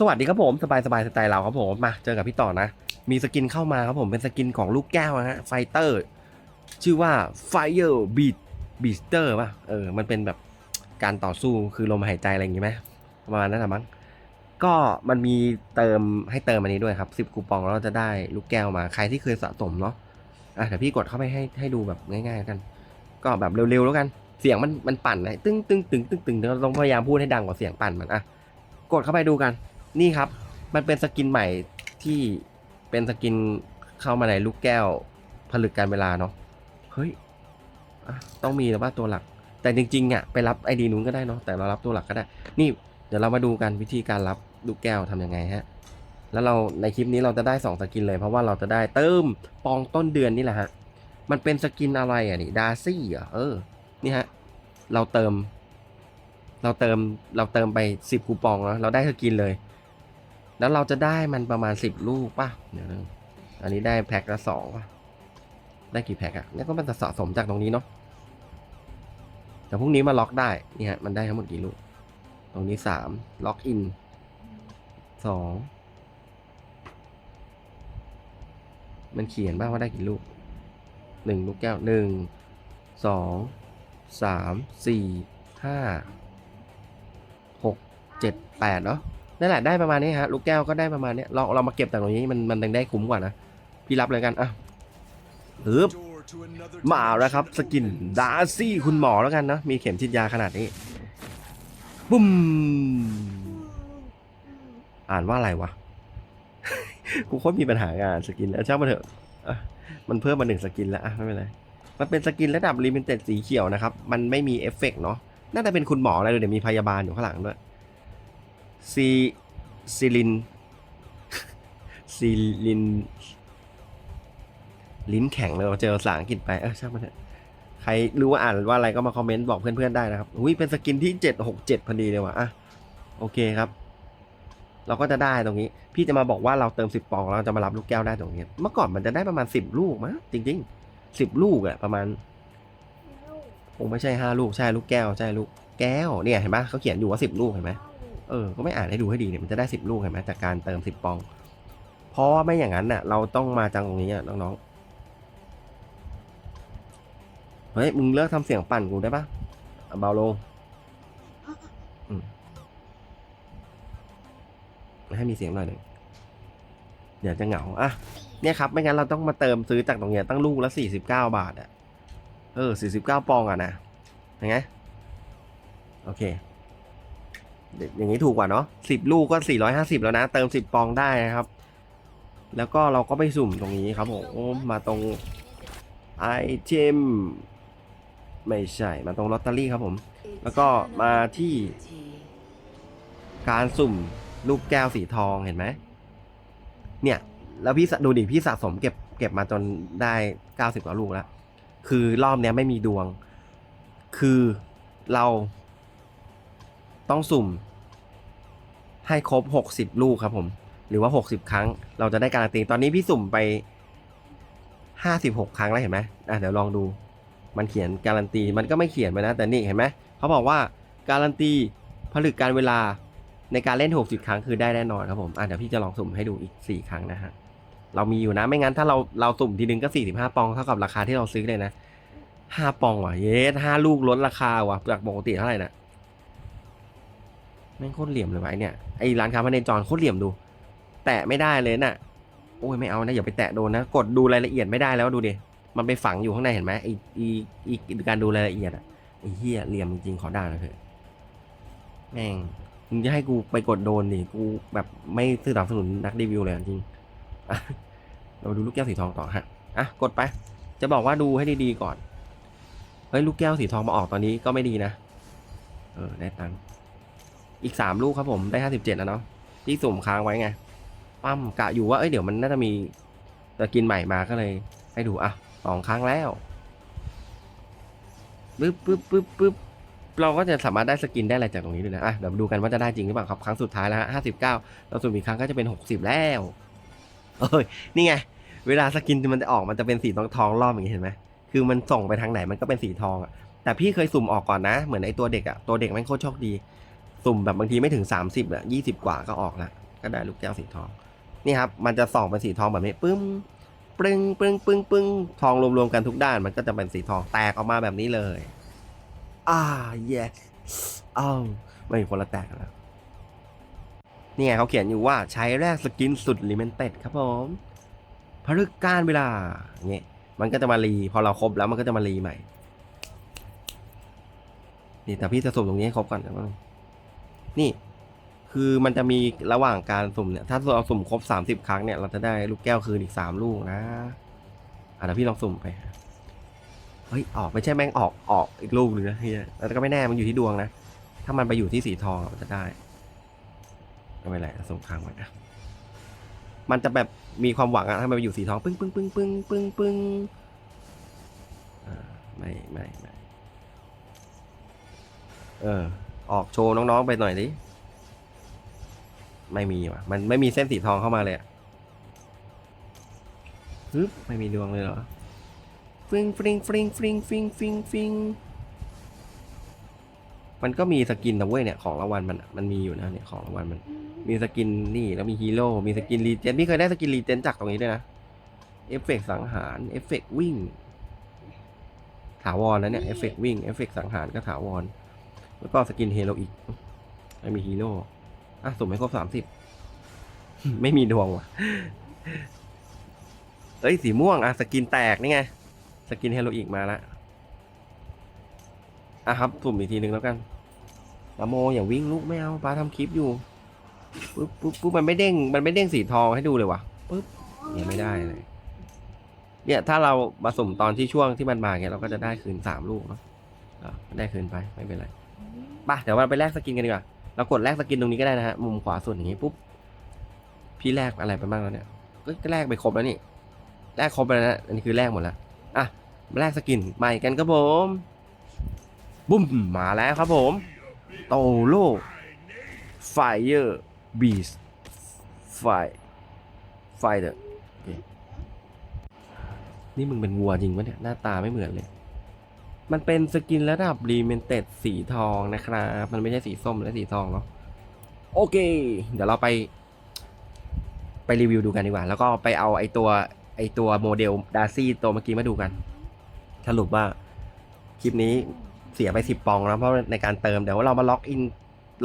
สวัสดีครับผมสบายสบายสไตล์เราครับผมมาเจอกับพี่ต่อนะ มีสกินเข้ามาครับผมเป็นสกินของลูกแก้วนะฮะไฟเตอร์ ชื่อว่า Fire Beat Beaster ป่ะเออมันเป็นแบบการต่อสู้คือลมหายใจอะไรอย่างงี้ไหมประมาณนั้นละมั้งก็มันมีเติมให้เติมอันนี้ด้วยครับ10คูปองแล้วเราจะได้ลูกแก้วมาใครที่เคยสะสมเนาะอะเดี๋ยวพี่กดเข้าไปให้ให้ดูแบบง่ายๆกัน ก็แบบเร็วๆแล้วกันเสียงมันมันปั่นนะตึ้งตึ้งตึ้งตึ้งตึ้งเราต้องพยายามพูดให้ดังกว่าเสียงปั่นมันอะกดเข้าไปดูกัน นี่ครับ มันเป็นสกินใหม่ที่เป็นสกินเข้ามาในลูกแก้วผลึกการเวลาเนาะ เฮ้ยต้องมีแล้วว่าตัวหลัก แต่จริงๆอะไปรับไอดีนู้นก็ได้เนาะ แต่เรารับตัวหลักก็ได้ นี่เดี๋ยวเรามาดูกันวิธีการรับลูกแก้วทำยังไงฮะ แล้วเราในคลิปนี้เราจะได้สองสกินเลยเพราะว่าเราจะได้เติมปองต้นเดือนนี่แหละฮะ มันเป็นสกินอะไรอะนี่ดาร์ซี่อะเออ นี่ฮะ เราเติม เราเติม เราเติมไปสิบคูปองแล้วเราได้สกินเลย แล้วเราจะได้มันประมาณสิบลูกป่ะเดี๋ยวนะอันนี้ได้แพ็คละสองป่ะ ได้กี่แพ็คอะเนี่ยก็มันจะสะสมจากตรงนี้เนาะแต่พรุ่งนี้มาล็อกได้เนี่ยมันได้ทั้งหมดกี่ลูก ตรงนี้สามล็อกอินสองมันเขียนบ้างว่าได้กี่ลูกหนึ่งลูกแก้วหนึ่งสองสามสี่ห้าหกเจ็ดแปดเนาะ นั่นแหละได้ประมาณนี้ฮะลูกแก้วก็ได้ประมาณนี้เราเรามาเก็บจากตรงนี้มันมันได้คุ้มกว่านะพี่รับเลยกันอะฮึบมาแล้วครับสกินดาซี่คุณหมอแล้วกันนะมีเข็มฉีดยาขนาดนี้บุ้มอ่านว่าอะไรวะกูโคตรมีปัญหางานสกินแล้วช่างมันเถอะอะมันเพิ่มมาหนึ่งสกินแล้วอะไม่เป็นไรมันเป็นสกินระดับลิมิเต็ดสีเขียวนะครับ มันไม่มีเอฟเฟกต์เนาะน่าจะเป็นคุณหมออะไรเดี๋ยวมีพยาบาลอยู่ข้างหลังด้วย ซีซิลินซิลิน ลิ้นแข็งเลยเราเจอภาษาอังกฤษไป เออช่างมันเถอะใครรู้ว่าอ่านว่าอะไรก็มาคอมเมนต์บอกเพื่อนๆได้นะครับ อุ้ยเป็นสกินที่เจ็ดหกเจ็ดพอดีเลยว่ะอะโอเคครับ เราก็จะได้ตรงนี้ พี่จะมาบอกว่าเราเติมสิบปองเราจะมารับลูกแก้วได้ตรงนี้ เมื่อก่อนมันจะได้ประมาณสิบลูกมั้งจริงๆสิบลูกอะประมาณคงไม่ใช่ห้าลูกใช่ลูกแก้วใช่ลูกแก้วเนี่ยเห็นปะเขาเขียนอยู่ว่าสิบลูกเห็นไหม เออ ก็ไม่อ่านให้ดูให้ดีเนี่ยมันจะได้สิบลูกเห็นไหมจากการเติมสิบปอง เพราะว่าไม่อย่างนั้นน่ะ เราต้องมาจังตรงนี้อะน้องๆ เฮ้ย มึงเลิกทำเสียงปั่นกูได้ปะเบาลงให้มีเสียงหน่อยหนึ่งเดี๋ยวจะเหงา อะ เนี่ยครับ ไม่งั้นเราต้องมาเติมซื้อจากตรงเนี้ยตั้งลูกละสี่สิบเก้าบาทอะ เออสี่สิบเก้าปองอะนะยังไง โอเค อย่างนี้ถูกกว่าเนาะสิบลูกก็สี่ร้อยห้าสิบแล้วนะ เติมสิบปองได้นะครับ แล้วก็เราก็ไปสุ่มตรงนี้ครับผมมาตรงไอเทมไม่ใช่ มาตรงลอตเตอรี่ครับผม แล้วก็มาที่ การสุ่มลูกแก้วสีทองเห็นไหม เนี่ย แล้วพี่ดูดิพี่สะสมเก็บเก็บมาจนได้เก้าสิบกว่าลูกแล้ว คือรอบเนี้ยไม่มีดวง คือเรา ต้องสุ่ม ให้ครบหกสิบลูกครับผม หรือว่าหกสิบครั้ง เราจะได้การันตีตอนนี้พี่สุ่มไปห้าสิบหกครั้งแล้วเห็นไหมอะเดี๋ยวลองดู มันเขียนการันตีมันก็ไม่เขียนไปนะแต่นี่เห็นไหมเขาบอกว่าการันตีผลึกการเวลาในการเล่นหกสิบครั้งคือได้แน่นอนครับผมอะเดี๋ยวพี่จะลองสุ่มให้ดูอีกสี่ครั้งนะฮะเรามีอยู่นะไม่งั้นถ้าเราเราสุ่มทีนึงก็สี่สิบห้าปองเท่ากับราคาที่เราซื้อเลยนะห้าปองว่ะเย้ห้าลูกลดราคาว่ะจากปกติเท่าไหร่นะ แม่งโคตรเหลี่ยมเลยว่ะไอเนี่ยไอร้านค้าพาเนจรโคตรเหลี่ยมดู แตะไม่ได้เลยน่ะโอ้ยไม่เอานะอย่าไปแตะโดนนะ กดดูรายละเอียดไม่ได้แล้วดูดิมันไปฝังอยู่ข้างในเห็นไหมไอไอไอการดูรายละเอียดอะไอเหี้ยเหลี่ยมจริงๆขอด่าหน่อยเถอะแม่งมึงจะให้กูไปกดโดนดิกูแบบไม่สนับสนุนนักรีวิวเลยจริงเราดูลูกแก้วสีทองต่อฮะอะกดไป จะบอกว่าดูให้ดีๆก่อนเฮ้ยลูกแก้วสีทองมาออกตอนนี้ก็ไม่ดีนะ เออได้ตังค์ อีกสามลูกครับผมได้ห้าสิบเจ็ดแล้วเนาะที่สุ่มค้างไว้ไงปั้มกะอยู่ว่าเอ้ยเดี๋ยวมันน่าจะมีจะกินใหม่มาก็เลย ให้ดูอะสองครั้งแล้วปึ๊บปึ๊บปึ๊บปึ๊บเราก็จะสามารถได้สกินได้อะไรจากตรงนี้ด้วยนะอะเดี๋ยวดูกันว่าจะได้จริงหรือเปล่าครับครั้งสุดท้ายแล้วฮะห้าสิบเก้าเราสุ่มอีกครั้งก็จะเป็นหกสิบแล้วเอ้ยนี่ไงเวลาสกินมันจะออกมันจะเป็นสีทองทองรอบอย่างนี้เห็นไหมคือมันส่งไปทางไหนมันก็เป็นสีทองอะแต่พี่เคยสุ่มออกก่อนนะ เหมือนไอ้ตัวเด็กอะตัวเด็กม่งโคตรโชคดี สุ่มแบบบางทีไม่ถึง 30อะยี่สิบกว่าก็ออกละก็ได้ลูกแก้วสีทอง นี่ครับ มันจะส่องเป็นสีทองแบบนี้ปึ้มปึ้งปึ้งปึ้งปึ้งทองรวมๆกันทุกด้าน มันก็จะเป็นสีทองแตกออกมาแบบนี้เลย อ่า yes อ้าไม่มีคนละแตกแล้วนี่ไงเขาเขียนอยู่ว่าใช้แรกสกินสุดลิมิเต็ดครับผมพฤกการเวลาเงี้ยมันก็จะมารีพอเราครบแล้วมันก็จะมารีใหม่ นี่แต่พี่จะสุ่มตรงนี้ให้ครบก่อนนะ นี่ คือมันจะมีระหว่างการสุ่มเนี่ย ถ้าเราสุ่มครบสามสิบครั้งเนี่ย เราจะได้ลูกแก้วคืนอีกสามลูกนะอะเดี๋ยวพี่ลองสุ่มไป เฮ้ย ออกไม่ใช่แม่งออกออกอีกลูกหนึงนะเฮียแล้วก็ไม่แน่มันอยู่ที่ดวงนะ ถ้ามันไปอยู่ที่สีทองมันจะได้ไม่เป็นไรส่งค้างไว้นะมันจะแบบมีความหวังอะถ้ามันไปอยู่สีทองปึ้งปึ้งปึ้งปึ้งปึ้งปึ้งอ่าไม่ไม่ไม่เออ ออกโชว์น้องๆไปหน่อยดิ ไม่มีว่ะ มันไม่มีเส้นสีทองเข้ามาเลยอะฮึบไม่มีดวงเลยเหรอฟริงฟริงฟริงฟริงฟริงฟริงฟริงมันก็มีสกินนะเว้ยเนี่ยของรางวัลมันอะมันมีอยู่นะเนี่ยของรางวัลมัน มีสกินนี่แล้วมีฮีโร่ มีสกินรีเจนพี่เคยได้สกินรีเจนจากตรงนี้ด้วยนะ เอฟเฟกต์สังหารเอฟเฟกต์วิ่ง ถาวรแล้วเนี่ยเอฟเฟกต์วิ่งเอฟเฟกต์สังหารก็ถาวร แล้วก็สกินเฮโรอีกไม่มีฮีโร่อะสุ่มให้ครบสามสิบไม่มีดวงว่ะเอ้ยสีม่วงอะสกินแตกนี่ไง สกินเฮโรอีกมาละอะครับสุ่มอีกทีหนึ่งแล้วกันปาโมอย่าวิ่งลูกไม่เอาป้าทำคลิปอยู่ปุ๊บปุ๊บปุ๊บมันไม่เด้งมันไม่เด้งสีทองให้ดูเลยวะปุ๊บยังไม่ได้เลย เนี่ยถ้าเรามาสุ่มตอนที่ช่วงที่มันมาเนี่ยเราก็จะได้คืนสามลูกเนาะอะได้คืนไปไม่เป็นไร ปะเดี๋ยวเราไปแลกสกินกันดีกว่าเรากดแลกสกินตรงนี้ก็ได้นะฮะมุมขวาสุดอย่างนี้ปุ๊บพี่แลกอะไรไปบ้างแล้วเนี่ยก็แลกไปครบแล้วนี่แลกครบไปแล้วนะอันนี้คือแลกหมดแล้วอะมาแลกสกินใหม่กันครับผมบุ้มมาแล้วครับผมโตโลไฟเออร์บีสไฟไฟเดอนี่มึงเป็นวัวจริงปะเนี่ยหน้าตาไม่เหมือนเลย มันเป็นสกินระดับรีเมนเต็ดสีทองนะครับ มันไม่ใช่สีส้มและสีทองเนาะโอเค เดี๋ยวเราไป ไปรีวิวดูกันดีกว่า แล้วก็ไปเอาไอตัวไอตัวโมเดลดาร์ซี่ตัวเมื่อกี้มาดูกัน สรุปว่าคลิปนี้เสียไปสิบปองนะเพราะในการเติมเดี๋ยวเรามาล็อกอิน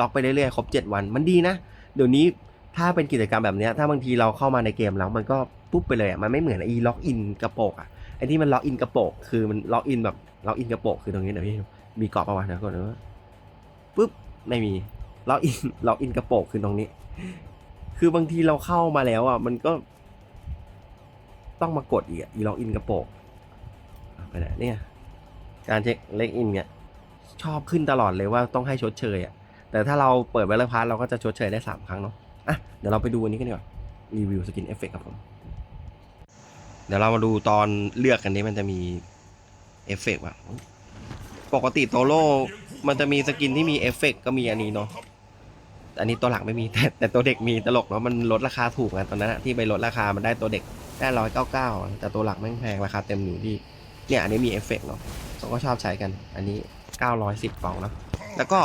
ล็อกไปเรื่อยๆครบเจ็ดวัน มันดีนะ เดี๋ยวนี้ถ้าเป็นกิจกรรมแบบนี้ถ้าบางทีเราเข้ามาในเกมแล้วมันก็ปุ๊บไปเลยอะมันไม่เหมือนไอ้ล็อกอินกระโปกอะไอ้ที่มันล็อกอินกระโปกคือมันล็อกอินแบบ ล็อกอินกระโปกคือตรงนี้เดี๋ยวพี่มีเกาะประวัตินะก่อนนะปุ๊บไม่มีล็อกอินล็อกอินกระโปกคือตรงนี้ คือบางทีเราเข้ามาแล้วอะมันก็ ต้องมากดอีกอีล็อกอินกระโปกอะไปไหนเนี่ยการเช็คเล็กอินเนี่ยชอบขึ้นตลอดเลยว่าต้องให้ชดเชยอะแต่ถ้าเราเปิดไวเลอร์พาร์เราก็จะชดเชยได้สามครั้งเนาะอะเดี๋ยวเราไปดูอันนี้กันดีกว่ารีวิวสกินเอฟเฟกครับผม เดี๋ยวเรามาดูตอนเลือกกันนี้มันจะมี เอฟเฟกต์ว่ะปกติโตโร่มันจะมีสกินที่มีเอฟเฟกต์ก็มีอันนี้เนาะแต่อันนี้ตัวหลักไม่มีแต่แต่ตัวเด็กมีตลกเนาะมันลดราคาถูกไงตอนนั้นที่ไปลดราคามันได้ตัวเด็กได้ร้อยเก้าเก้าแต่ตัวหลักแม่งแพงราคาเต็มอยู่ที่เนี่ยอันนี้มีเอฟเฟกต์เนาะเขาก็ชอบใช้กัน อันนี้เก้าร้อยสิบฟองเนาะแล้วก็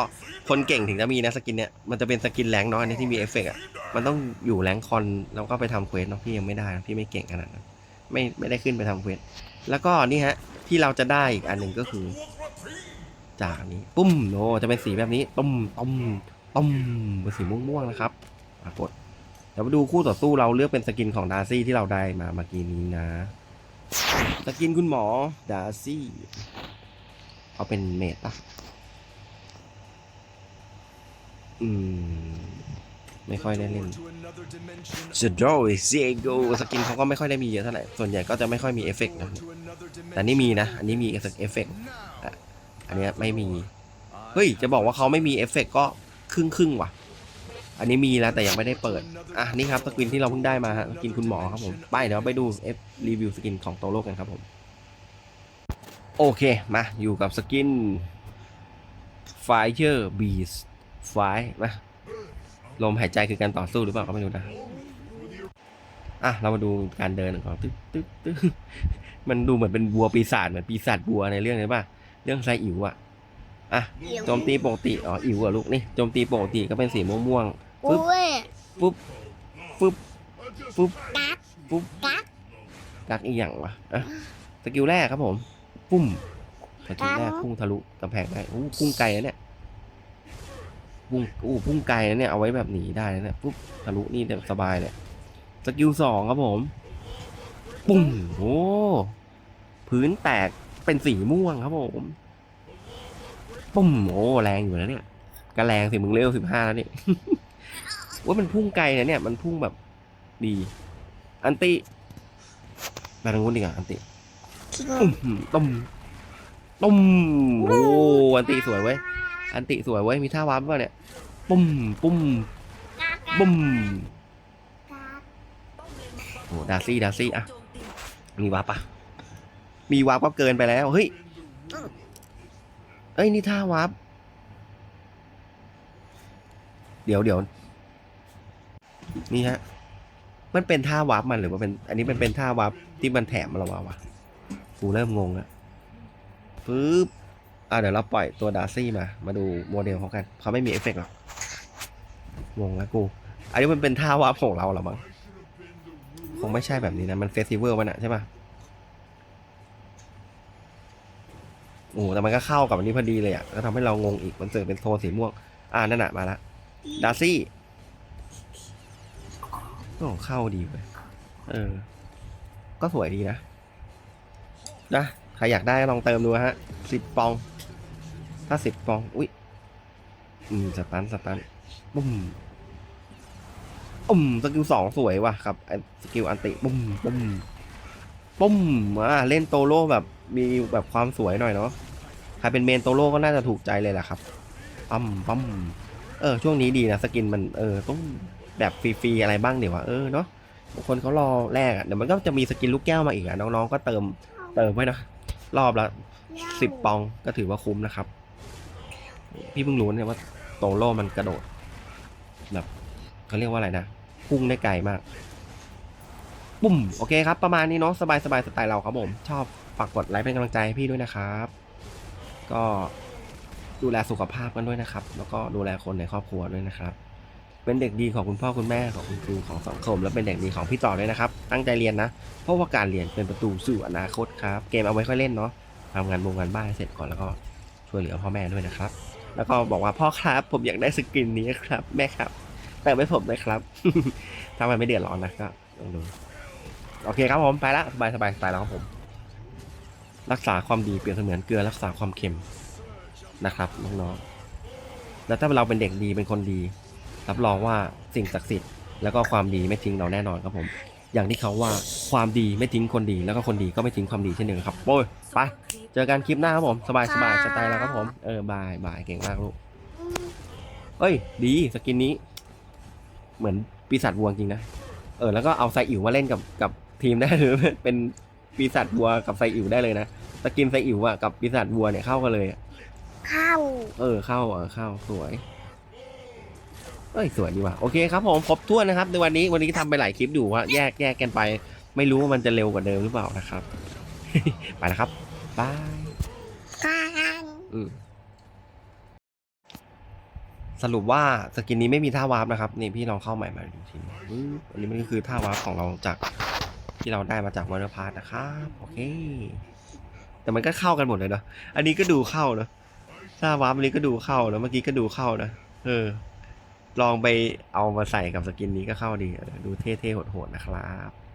คนเก่งถึงจะมีนะสกินเนี่ยมันจะเป็นสกินแรงเนาะอันนี้ที่มีเอฟเฟกต์อะมันต้องอยู่แรงคอนแล้วก็ไปทำเควสเนาะพี่ยังไม่ได้นะพี่ไม่เก่งขนาดนั้น ไม่ไม่ได้ขึ้นไปทำเควสแล้วก็นี่ฮะที่เราจะได้อีกอันหนึ่งก็คือ จากนี้ปุ้มโนจะเป็นสีแบบนี้ตุ้มตุ้มตุ้มเป็นสีม่วงๆนะครับปรากฏเดี๋ยวมาดูคู่ต่อสู้เราเลือกเป็นสกินของดาร์ซี่ที่เราได้มาเมื่อกี้นี้นะสกินคุณหมอดาร์ซี่เขาเป็นเมดปะอืม ไม่ค่อยได้เล่น s h a d o w z e g o สกินเขาก็ไม่ค่อยได้มีเยอะเท่าไหร่ ส่วนใหญ่ก็จะไม่ค่อยมีเอฟเฟกต์นะ แต่นี่มีนะ อันนี้มีเอฟเฟกต์อันนี้ไม่มี เฮ้ย จะบอกว่าเขาไม่มีเอฟเฟกต์ก็ครึ่งครึ่งว่ะ อันนี้มีแล้วแต่ยังไม่ได้เปิด อะนี่ครับสกินที่เราเพิ่งได้มาฮะสกินคุณหมอครับผม ไปเดี๋ยวไปดูเอฟรีวิวสกินของโตโลกกันครับผม โอเค มาอยู่กับสกิน Fire Beast ไฟมา ลมหายใจคือการต่อสู้หรือเปล่าก็ไม่รู้นะอะเรามาดูการเดินก่อนตึ๊กตึ๊กตึ๊กมันดูเหมือนเป็นบัวปีศาจเหมือนปีศาจบัวในเรื่องนี้ป่ะเรื่องไซอิ๋วอะอะโจมตีปกติอ๋ออิ๋วอะลูกนี่โจมตีปกติก็เป็นสีม่วงๆอุ้ปึ๊บยปุ๊บปุ๊บปุ๊บกักปุ๊บกักกักอีกอย่างวะอะสกิลแรกครับผม ปุ้มสกิลแรกพุ่งทะลุกำแพงได้อู้พุ่งไกลนะเนี่ย พุ่งอู้พุ่งไกลนะเนี่ยเอาไว้แบบหนีได้นะเนี่ยปุ๊บทะลุนี่แบบสบายเลยสกิลสองครับผม ปุ้มโอ้พื้นแตกเป็นสีม่วงครับผมปุ้มโอ้แรงอยู่นะเนี่ยก็แรงสิมึงเร็วสิบห้าแล้วนี่ว่ามันพุ่งไกลนะเนี่ยมันพุ่งแบบดี อันติไปทางนู้นดีกว่าอันติคิงอื้อหือต้มต้มโอ้อันติสวยเว้ย อันติสวยเว้ย มีท่าวับป่ะเนี่ย ปุ้ม ปุ้ม ปุ้มโอ้ดาซี่ดาซี่อะมีวับปะมีวับก็เกินไปแล้ว เฮ้ย เอ้ย นี่ท่าวับ เดี๋ยวเดี๋ยว นี่ฮะ มันเป็นท่าวับมันหรือว่าเป็น อันนี้มันเป็นท่าวับที่มันแถมมาหรอวะวะกูเริ่มงงแล้วปึ๊บ อะเดี๋ยวเราปล่อยตัวดาร์ซี่มา มาดูโมเดลเขากัน เขาไม่มีเอฟเฟกต์หรอกงงแล้วกู อันนี้มันเป็นท่าวับของเราหรอมั้ง คงไม่ใช่แบบนี้นะ มันเฟสติวัลมันอะใช่ปะโอ้โหแต่มันก็เข้ากับอันนี้พอดีเลยอะก็ทำให้เรางงอีก มันเสือกเป็นโทนสีม่วง อ่านั่นอะมาละ ดาร์ซี่โอ้เข้าดีเว้ยเออ ก็สวยดีนะ นะ ใครอยากได้ลองเติมดูฮะสิบปอง ถ้าสิบปอง อุ้ย อืม สตัน สตันปุ้มปุ้มสกิลสองสวยว่ะครับ สกิลอันติปุ้มปุ้มปุ้มอ่าเล่นโตโร่แบบมีแบบความสวยหน่อยเนาะ ใครเป็นเมนโตโร่ก็น่าจะถูกใจเลยแหละครับปั๊มปั๊มเออ ช่วงนี้ดีนะ สกินมัน เออ ต้องแบบฟรีๆอะไรบ้างเดี๋ยววะเออเนาะบางคนเขารอแรกอะ เดี๋ยวมันก็จะมีสกินลูกแก้วมาอีกอะ น้องๆ ก็เติม เติมไว้นะ รอบละสิบปองก็ถือว่าคุ้มนะครับ พี่เพิ่งรู้เนี่ยว่าโตโร่มันกระโดด แบบเขาเรียกว่าอะไรนะ พุ่งได้ไกลมาก ปุ่ม โอเคครับ ประมาณนี้เนาะสบายสบายสไตล์เราครับผม ชอบฝากกดไลค์เป็นกำลังใจให้พี่ด้วยนะครับ ก็ดูแลสุขภาพกันด้วยนะครับ แล้วก็ดูแลคนในครอบครัวด้วยนะครับ เป็นเด็กดีของคุณพ่อคุณแม่ของคุณครูของสังคม และเป็นเด็กดีของพี่ต่อด้วยนะครับ ตั้งใจเรียนนะ เพราะว่าการเรียนเป็นประตูสู่อนาคตครับ เกมเอาไว้ค่อยเล่นเนาะทำงานวงงานบ้านให้เสร็จก่อนแล้วก็ช่วยเหลือพ่อแม่ด้วยนะครับ แล้วก็บอกว่าพ่อครับ ผมอยากได้สกินนี้ครับ แม่ครับแต่ไม่ผมเลยครับ ถ้ามันไม่เดือดร้อนนะก็ลองดูโอเคครับผมไปละสบายสบายตล์แล้วครับผม รักษาความดีเปรียบเสมือนเกลือรักษาความเค็มนะครับน้องๆแล้วถ้าเราเป็นเด็กดีเป็นคนดี รับรองว่าสิ่งศักดิ์สิทธิ์แล้วก็ความดีไม่ทิ้งเราแน่นอนครับผม อย่างที่เขาว่าความดีไม่ทิ้งคนดีแล้วก็คนดีก็ไม่ทิ้งความดีเช่นเดียวกันครับโอ้ยไปเจอกันคลิปหน้าครับผมสบายสบายสไตล์แล้วครับผมเออบายบายเก่งมากลูกเอ้ย ดีสกินนี้ เหมือนปีศาจวัวจริงนะเออแล้วก็เอาไซอิ๋วมาเล่นกับกับทีมได้หรือเป็นปีศาจวัวกับไซอิ๋วได้เลยนะสกินไซอิ๋วอะกับปีศาจวัวเนี่ยเข้ากันเลยอะเข้า เออเข้าเออเข้าสวย เอ้ยสวยดีว่ะโอเคครับผมครบถ้วนนะครับในวันนี้วันนี้ทำไปหลายคลิปอยู่ว่าแยกแยกกันไป ไม่รู้ว่ามันจะเร็วกว่าเดิมหรือเปล่านะครับ ไปนะครับบายการอืมสรุปว่าสกินนี้ไม่มีท่าวาร์ปนะครับนี่พี่ลองเข้าใหม่มาดูทีปึ๊บอันนี้มันก็คือท่าวาร์ปของเราจากที่เราได้มาจากวอร์พาร์ทนะครับโอเค แต่มันก็เข้ากันหมดเลยเนาะอันนี้ก็ดูเข้าเนาะท่าวาร์ปอันนี้ก็ดูเข้านะเมื่อกี้ก็ดูเข้านะเออ ลองไปเอามาใส่กับสกินนี้ก็เข้าดีดูเท่ๆโหดๆนะครับ